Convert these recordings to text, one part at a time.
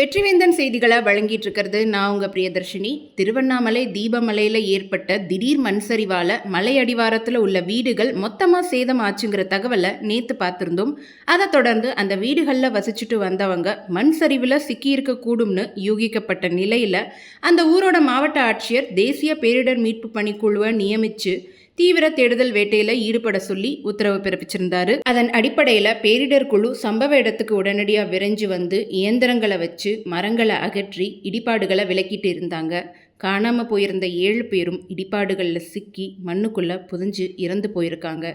வெற்றிவேந்தன் செய்திகளை வழங்கிட்டு இருக்கிறது நான் உங்க பிரியதர்ஷினி. திருவண்ணாமலை தீபமலையில் ஏற்பட்ட திடீர் மண் சரிவால மலை அடிவாரத்தில் உள்ள வீடுகள் மொத்தமாக சேதம் ஆச்சுங்கிற தகவலை நேற்று பார்த்துருந்தோம். அதை தொடர்ந்து அந்த வீடுகளில் வசிச்சுட்டு வந்தவங்க மண் சரிவில் சிக்கியிருக்க கூடும்னு யூகிக்கப்பட்ட நிலையில் அந்த ஊரோட மாவட்ட ஆட்சியர் தேசிய பேரிடர் மீட்பு பணிக்குழுவை நியமித்து தீவிர தேடுதல் வேட்டையில ஈடுபட சொல்லி உத்தரவு பிறப்பிச்சிருந்தாரு. அதன் அடிப்படையில பேரிடர் குழு சம்பவ இடத்துக்கு உடனடியா விரைஞ்சு வந்து இயந்திரங்களை வச்சு மரங்களை அகற்றி இடிபாடுகளை விலக்கிட்டு இருந்தாங்க. காணாமல் போயிருந்த ஏழு பேரும் இடிபாடுகளில் சிக்கி மண்ணுக்குள்ளே புதைஞ்சு இறந்து போயிருக்காங்க.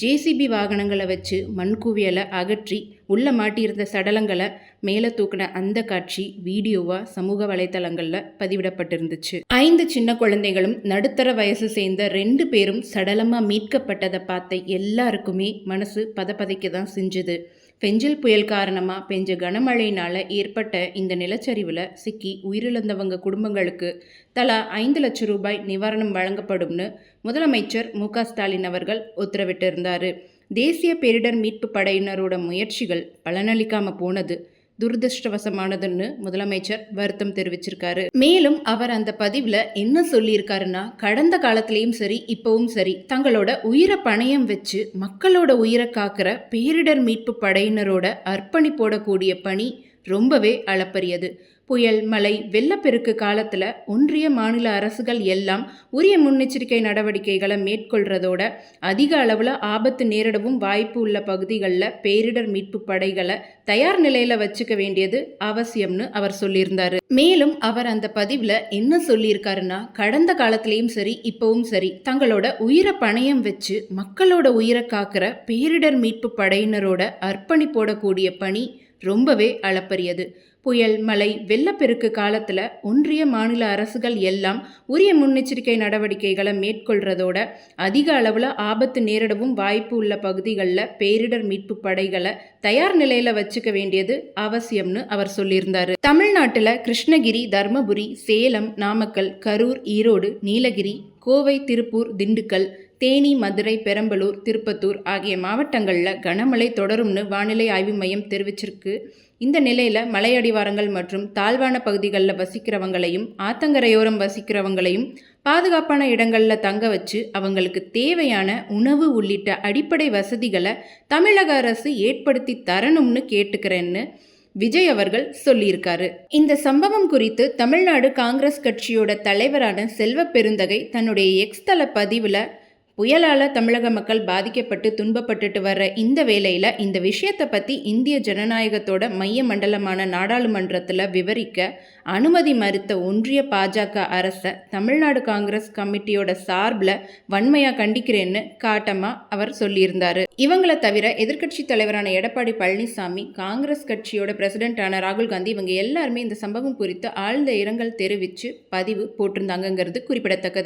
ஜேசிபி வாகனங்களை வச்சு மண் குவியலை அகற்றி உள்ளே மாட்டியிருந்த சடலங்களை மேலே தூக்கின அந்த காட்சி வீடியோவாக சமூக வலைத்தளங்களில் பதிவிடப்பட்டிருந்துச்சு. ஐந்து சின்ன குழந்தைகளும் நடுத்தர வயசு சேர்ந்த ரெண்டு பேரும் சடலமாக மீட்கப்பட்டதை பார்த்த எல்லாருக்குமே மனசு பதப்பதைக்கு தான் செஞ்சுது. பெஞ்சல் புயல் காரணமாக பெஞ்ச கனமழையினால் ஏற்பட்ட இந்த நிலச்சரிவில் சிக்கி உயிரிழந்தவங்க குடும்பங்களுக்கு தலா ஐந்து லட்சம் ரூபாய் நிவாரணம் வழங்கப்படும்னு முதலமைச்சர் மு க ஸ்டாலின் அவர்கள் உத்தரவிட்டிருந்தார். தேசிய பேரிடர் மீட்பு படையினரோட முயற்சிகள் பலனளிக்காமல் போனது துரதிருஷ்டவசமானதுன்னு முதலமைச்சர் வருத்தம் தெரிவிச்சிருக்காரு. மேலும் அவர் அந்த பதிவில் என்ன சொல்லியிருக்காருன்னா கடந்த காலத்திலயும் சரி இப்பவும் சரி தங்களோட உயிரை பணயம் வச்சு மக்களோட உயிரை காக்கிற பேரிடர் மீட்பு படையினரோட அர்ப்பணிப்போடக்கூடிய பணி ரொம்பவே அளப்பரியது. புயல் மழை வெள்ளப்பெருக்கு காலத்தில் ஒன்றிய மாநில அரசுகள் எல்லாம் உரிய முன்னெச்சரிக்கை நடவடிக்கைகளை மேற்கொள்றதோட அதிக அளவில் ஆபத்து நேரிடவும் வாய்ப்பு உள்ள பகுதிகளில் பேரிடர் மீட்பு படைகளை தயார் நிலையில் வச்சுக்க வேண்டியது அவசியம்னு அவர் சொல்லியிருந்தார். மேலும் அவர் அந்த பதிவில் என்ன சொல்லியிருக்காருன்னா கடந்த காலத்திலையும் சரி இப்போவும் சரி தங்களோட உயிரை பணயம் வச்சு மக்களோட உயிரை காக்கிற பேரிடர் மீட்பு படையினரோட அர்ப்பணிப்போடக்கூடிய பணி ரொம்பவே அளப்பரியது. புயல் மழை வெள்ளப்பெருக்கு காலத்தில் ஒன்றிய மாநில அரசுகள் எல்லாம் உரிய முன்னெச்சரிக்கை நடவடிக்கைகளை மேற்கொள்றதோட அதிக அளவில் ஆபத்து நேரிடவும் வாய்ப்பு உள்ள பகுதிகளில் பேரிடர் மீட்பு படைகளை தயார் நிலையில் வச்சுக்க வேண்டியது அவசியம்னு அவர் சொல்லியிருந்தார். தமிழ்நாட்டில் கிருஷ்ணகிரி தர்மபுரி சேலம் நாமக்கல் கரூர் ஈரோடு நீலகிரி கோவை திருப்பூர் திண்டுக்கல் தேனி மதுரை பெரம்பலூர் திருப்பத்தூர் ஆகிய மாவட்டங்களில் கனமழை தொடரும்னு வானிலை ஆய்வு மையம் தெரிவிச்சிருக்கு. இந்த நிலையில் மலையடிவாரங்கள் மற்றும் தாழ்வான பகுதிகளில் வசிக்கிறவங்களையும் ஆத்தங்கரையோரம் வசிக்கிறவங்களையும் பாதுகாப்பான இடங்களில் தங்க வச்சு அவங்களுக்கு தேவையான உணவு உள்ளிட்ட அடிப்படை வசதிகளை தமிழக அரசு ஏற்படுத்தி தரணும்னு கேட்டுக்கிறேன்னு விஜய் அவர்கள் சொல்லியிருக்காரு. இந்த சம்பவம் குறித்து தமிழ்நாடு காங்கிரஸ் கட்சியோட தலைவரான செல்வ பெருந்தகை தன்னுடைய எக்ஸ் தள பதிவில் புயலால் தமிழக மக்கள் பாதிக்கப்பட்டு துன்பப்பட்டுட்டு வர்ற இந்த வேலையில் இந்த விஷயத்தை பற்றி இந்திய ஜனநாயகத்தோட மைய மண்டலமான நாடாளுமன்றத்தில் விவரிக்க அனுமதி மறுத்த ஒன்றிய பாஜக அரசை தமிழ்நாடு காங்கிரஸ் கமிட்டியோட சார்பில் வன்மையாக கண்டிக்கிறேன்னு காட்டமாக அவர் சொல்லியிருந்தார். இவங்களை தவிர எதிர்க்கட்சி தலைவரான எடப்பாடி பழனிசாமி காங்கிரஸ் கட்சியோட பிரசிடென்டான ராகுல் காந்தி இவங்க எல்லாருமே இந்த சம்பவம் குறித்து ஆழ்ந்த இரங்கல் தெரிவித்து பதிவு போட்டிருந்தாங்கங்கிறது குறிப்பிடத்தக்கது.